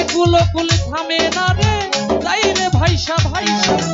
এগুলো কুল থামে না রে যাই রে ভাইসা ভাইসা।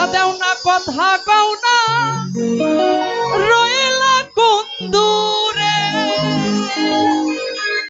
কথা দেও না কথা কও না। রইলা কুন্দুরে।